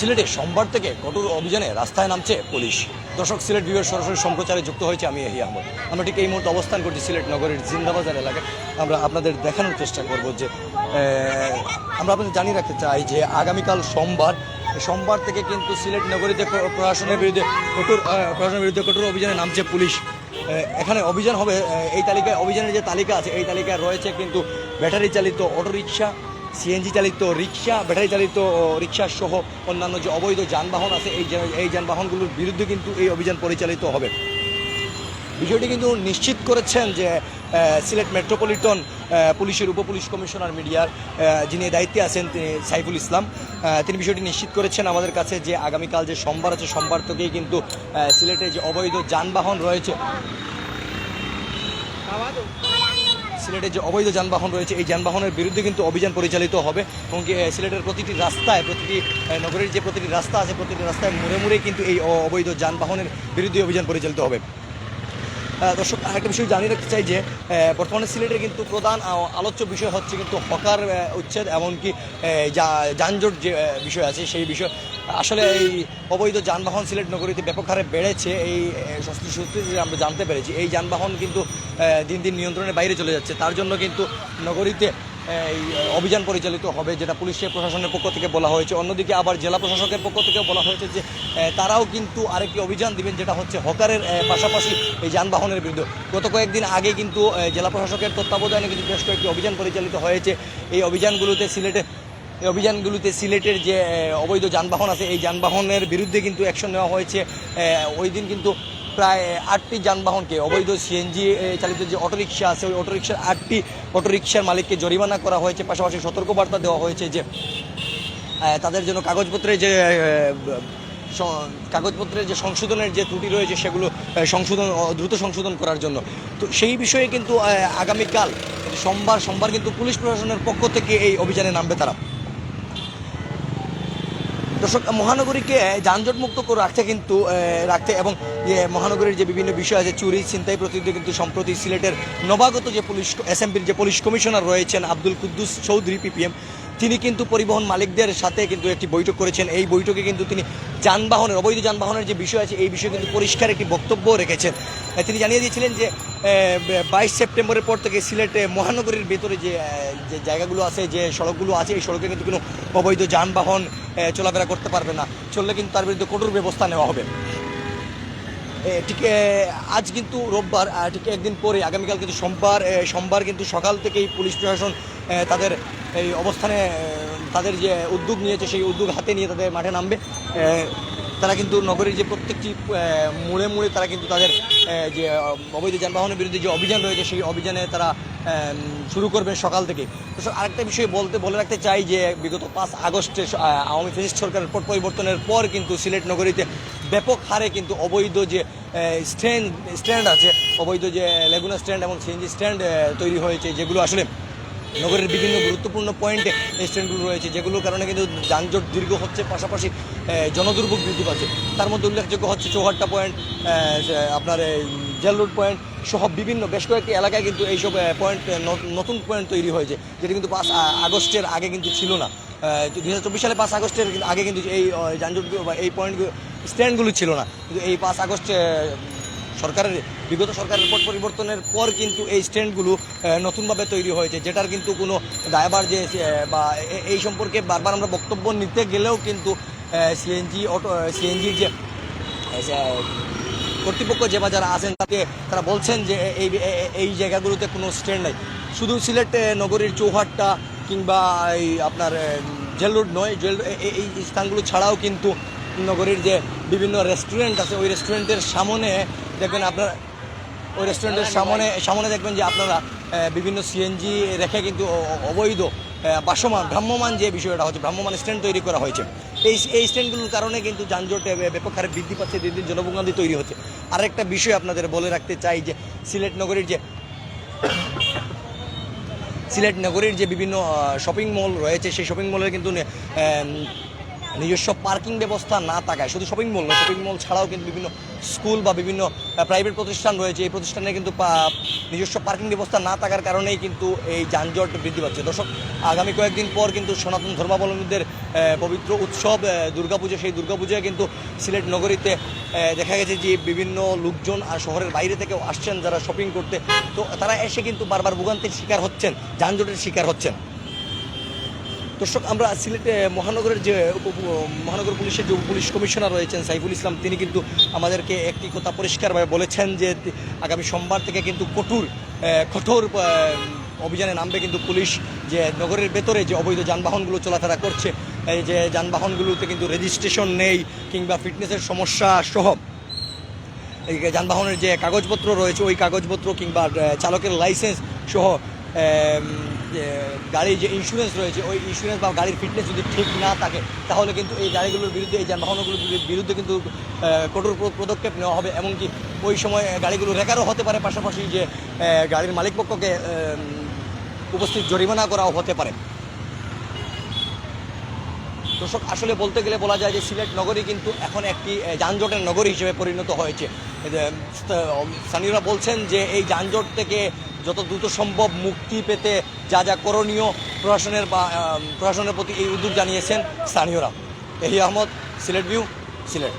সিলেটে সোমবার থেকে কঠোর অভিযানে রাস্তায় নামছে পুলিশ। দর্শক, সিলেট বিভাগের সরাসরি সম্প্রচারে যুক্ত হয়েছে আমি এহি আহমদ। আমরা ঠিক এই মুহূর্তে অবস্থান করছি সিলেট নগরের জিন্দাবাজার এলাকায়। আমরা আপনাদের দেখানোর চেষ্টা করব যে আমরা আপনাদের জানিয়ে রাখতে চাই যে আগামীকাল সোমবার সোমবার থেকে কিন্তু সিলেট নগরীতে প্র- প্রশাসনের বিরুদ্ধে কঠোর প্রশাসনের বিরুদ্ধে কঠোর অভিযানে নামছে পুলিশ। এখানে অভিযান হবে এই তালিকায়, অভিযানের যে তালিকা আছে, এই তালিকায় রয়েছে কিন্তু ব্যাটারি চালিত অটোরিকশা সিএনজি চালিত রিক্সা, ব্যাটারি চালিত রিক্সা সহ অন্যান্য যে অবৈধ যানবাহন আছে, এই এই যানবাহনগুলোর বিরুদ্ধে কিন্তু এই অভিযান পরিচালিত হবে। বিষয়টি কিন্তু নিশ্চিত করেছেন যে সিলেট মেট্রোপলিটন পুলিশের উপপুলিশ কমিশনার মিডিয়ার যিনি দায়িত্বে আছেন, তিনি সাইফুল ইসলাম। তিনি বিষয়টি নিশ্চিত করেছেন আমাদের কাছে যে, আগামীকাল যে সোমবার আছে, সোমবার থেকেই কিন্তু সিলেটে যে অবৈধ যানবাহন রয়েছে। সিলেটে যে অবৈধ যানবাহন রয়েছে, এই যানবাহনের বিরুদ্ধে কিন্তু অভিযান পরিচালিত হবে এবং সিলেটের প্রতিটি রাস্তায়, প্রতিটি নগরের যে প্রতিটি রাস্তা আছে, প্রতিটি রাস্তায় মুড়ে মুড়ে কিন্তু এই অবৈধ যানবাহনের বিরুদ্ধে অভিযান পরিচালিত হবে। দর্শক, আরেকটা বিষয় জানিয়ে রাখতে চাই যে বর্তমানে সিলেটের কিন্তু প্রধান আলোচ্য বিষয় হচ্ছে কিন্তু হকার উচ্ছেদ এমনকি যানজট যে বিষয় আছে সেই বিষয়। আসলে এই অবৈধ যানবাহন সিলেট নগরীতে ব্যাপক হারে বেড়েছে। এই সূত্রে আমরা জানতে পেরেছি, এই যানবাহন কিন্তু দিন দিন নিয়ন্ত্রণের বাইরে চলে যাচ্ছে। তার জন্য কিন্তু নগরীতে এই অভিযান পরিচালিত হবে, যেটা পুলিশের প্রশাসনের পক্ষ থেকে বলা হয়েছে। অন্যদিকে আবার জেলা প্রশাসকের পক্ষ থেকে বলা হয়েছে যে তারাও কিন্তু আরেকটি অভিযান দিবেন, যেটা হচ্ছে হকারের পাশাপাশি এই যানবাহনের বিরুদ্ধে। গত কয়েকদিন আগে কিন্তু জেলা প্রশাসকের তত্ত্বাবধানে কিন্তু বেশ কয়েকটি অভিযান পরিচালিত হয়েছে। এই অভিযানগুলোতে সিলেটে, এই অভিযানগুলোতে সিলেটের যে অবৈধ যানবাহন আছে, এই যানবাহনের বিরুদ্ধে কিন্তু অ্যাকশন নেওয়া হয়েছে। ওই দিন কিন্তু প্রায় আটটি যানবাহনকে অবৈধ সিএনজি চালিত যে অটোরিকশা আছে, ওই অটোরিকশার আটটি অটোরিকশার মালিককে জরিমানা করা হয়েছে। পাশাপাশি সতর্কবার্তা দেওয়া হয়েছে যে তাদের জন্য কাগজপত্রে যে কাগজপত্রের যে সংশোধনের যে ত্রুটি রয়েছে, সেগুলো সংশোধন দ্রুত সংশোধন করার জন্য। তো সেই বিষয়ে কিন্তু আগামীকাল, সোমবার সোমবার কিন্তু পুলিশ প্রশাসনের পক্ষ থেকে এই অভিযানে নামবে তারা। দর্শক, মহানগরীকে যানজট মুক্ত করে রাখতে কিন্তু রাখতে এবং মহানগরীর যে বিভিন্ন বিষয় আছে, চুরি, ছিনতাই প্রতিরোধে কিন্তু সম্প্রতি সিলেটের নবাগত যে পুলিশ এসএমপির যে পুলিশ কমিশনার রয়েছেন আব্দুল কুদ্দুস চৌধুরী, পিপিএম, তিনি কিন্তু পরিবহন মালিকদের সাথে কিন্তু একটি বৈঠক করেছেন। এই বৈঠকে কিন্তু তিনি যানবাহনের, অবৈধ যানবাহনের যে বিষয় আছে, এই বিষয়ে কিন্তু পরিষ্কার একটি বক্তব্য রেখেছেন। তিনি জানিয়ে দিয়েছিলেন যে বাইশ সেপ্টেম্বরের পর থেকে সিলেটে মহানগরীর ভেতরে যে যে জায়গাগুলো আছে যে সড়কগুলো আছে এই সড়কে কিন্তু কোনো অবৈধ যানবাহন চলাফেরা করতে পারবে না। চললে কিন্তু তার বিরুদ্ধে কঠোর ব্যবস্থা নেওয়া হবে। ঠিক আজ কিন্তু রোববার ঠিক একদিন পরে আগামীকাল কিন্তু সোমবার সোমবার কিন্তু সকাল থেকেই পুলিশ প্রশাসন তাদের এই অবস্থানে তাদের যে উদ্যোগ নিয়েছে সেই উদ্যোগ হাতে নিয়ে তাদের মাঠে নামবে। তারা কিন্তু নগরীর যে প্রত্যেকটি এ, মোড়ে মোড়ে তারা কিন্তু তাদের যে অবৈধ যানবাহনের বিরুদ্ধে যে অভিযান রয়েছে, সেই অভিযানে তারা শুরু করবেন সকাল থেকে। আরেকটা বিষয় বলতে, বলে রাখতে চাই যে, বিগত পাঁচ আগস্টে আওয়ামী ফেসিস্ট সরকারের পট পরিবর্তনের পর কিন্তু সিলেট নগরীতে ব্যাপক হারে কিন্তু অবৈধ যে স্ট্যান্ড স্ট্যান্ড আছে, অবৈধ যে, লেগুনা স্ট্যান্ড এবং সিএনজি স্ট্যান্ড তৈরি হয়েছে, যেগুলো আসলে নগরের বিভিন্ন গুরুত্বপূর্ণ পয়েন্টে স্ট্যান্ডগুলো রয়েছে যেগুলোর কারণে কিন্তু যানজট দীর্ঘ হচ্ছে পাশাপাশি জনদুর্ভোগ বৃদ্ধি পাচ্ছে। তার মধ্যে উল্লেখযোগ্য হচ্ছে চৌহাট্টা পয়েন্ট আপনার জেল রোড পয়েন্ট সহ বিভিন্ন বেশ কয়েকটি এলাকায় কিন্তু এইসব পয়েন্ট নতুন পয়েন্ট তৈরি হয়েছে যেটি কিন্তু পাঁচ আগস্টের আগে কিন্তু ছিল না। দুই হাজার চব্বিশ সালে পাঁচ আগস্টের আগে কিন্তু এই আহ, যানজটগুলো বা এই পয়েন্টগুলো স্ট্যান্ডগুলো ছিল না। কিন্তু এই পাঁচ আগস্টে সরকারের, বিগত সরকারের পট পরিবর্তনের পর কিন্তু এই স্ট্যান্ডগুলো নতুনভাবে তৈরি হয়েছে, যেটার কিন্তু কোনো দায়ভার যে বা এই সম্পর্কে বারবার আমরা বক্তব্য নিতে গেলেও কিন্তু সিএনজি অটো সিএনজির যে কর্তৃপক্ষ যে বা যারা আছেন তাতে তারা বলছেন যে এই এই- জায়গাগুলোতে কোনো স্ট্যান্ড নাই। শুধু সিলেট নগরীর চৌহাট্টা কিংবা এই আপনার জেল রোড নয় জেল এই স্থানগুলো ছাড়াও কিন্তু নগরীর যে বিভিন্ন রেস্টুরেন্ট আছে, ওই রেস্টুরেন্টের সামনে দেখবেন আপনার, ওই রেস্টুরেন্টের সামনে সামনে দেখবেন যে আপনারা বিভিন্ন সিএনজি রেখে কিন্তু অবৈধ বাসমান ভ্রাম্যমান যে বিষয়টা হচ্ছে ভ্রাম্যমান স্ট্যান্ড তৈরি করা হয়েছে। এই এই স্ট্যান্ডগুলোর কারণে কিন্তু যানজট ব্যাপক হারে বৃদ্ধি পাচ্ছে, দিন দিন জনভোগান্তি তৈরি হচ্ছে। আরেকটা বিষয় আপনাদের বলে রাখতে চাই যে, সিলেট নগরীর যে সিলেট নগরীর যে বিভিন্ন শপিং মল রয়েছে, সেই শপিং মলের কিন্তু নিজস্ব পার্কিং ব্যবস্থা না থাকায়, শুধু শপিং মল না শপিং মল ছাড়াও কিন্তু বিভিন্ন স্কুল বা বিভিন্ন প্রাইভেট প্রতিষ্ঠান রয়েছে। এই প্রতিষ্ঠানে কিন্তু নিজস্ব পার্কিং ব্যবস্থা না থাকার কারণেই কিন্তু এই যানজট বৃদ্ধি পাচ্ছে। দর্শক, আগামী কয়েকদিন পর কিন্তু সনাতন ধর্মাবলম্বীদের পবিত্র উৎসব দুর্গাপুজো, সেই দুর্গাপুজোয় কিন্তু সিলেট নগরীতে দেখা গেছে যে বিভিন্ন লোকজন আর শহরের বাইরে থেকেও আসছেন যারা শপিং করতে। তো তারা এসে কিন্তু বারবার ভোগান্তির শিকার হচ্ছেন, যানজটের শিকার হচ্ছেন। দর্শক, আমরা সিলেটে মহানগরের যে মহানগর পুলিশের যে পুলিশ কমিশনার রয়েছেন সাইফুল ইসলাম, তিনি কিন্তু আমাদেরকে একটি কথা পরিষ্কারভাবে বলেছেন যে, আগামী সোমবার থেকে কিন্তু কঠোর কঠোর অভিযানে নামবে কিন্তু পুলিশ, যে নগরের ভেতরে যে অবৈধ যানবাহনগুলো চলাফেরা করছে, এই যে যানবাহনগুলোতে কিন্তু রেজিস্ট্রেশন নেই কিংবা ফিটনেসের সমস্যা সহ, এই যানবাহনের যে কাগজপত্র রয়েছে, ওই কাগজপত্র কিংবা চালকের লাইসেন্স সহ গাড়ির যে ইন্স্যুরেন্স রয়েছে, ওই ইন্স্যুরেন্স বা গাড়ির ফিটনেস যদি ঠিক না থাকে, তাহলে কিন্তু এই গাড়িগুলোর বিরুদ্ধে, এই যানবাহনগুলোর বিরুদ্ধে কিন্তু কঠোর পদক্ষেপ নেওয়া হবে। এমনকি ওই সময় গাড়িগুলো রেকারও হতে পারে। পাশাপাশি যে গাড়ির মালিকপক্ষকে উপস্থিত জরিমানা করাও হতে পারে। দর্শক, আসলে বলতে গেলে বলা যায় যে সিলেট নগরী কিন্তু এখন একটি যানজটের নগরী হিসেবে পরিণত হয়েছে। স্থানীয়রা বলছেন যে এই যানজট থেকে যত দ্রুত সম্ভব মুক্তি পেতে যা যা করণীয় প্রশাসনের বা প্রশাসনের প্রতি এই উদ্যোগ জানিয়েছেন স্থানীয়রা। এহি আহমদ, সিলেট ভিউ সিলেট।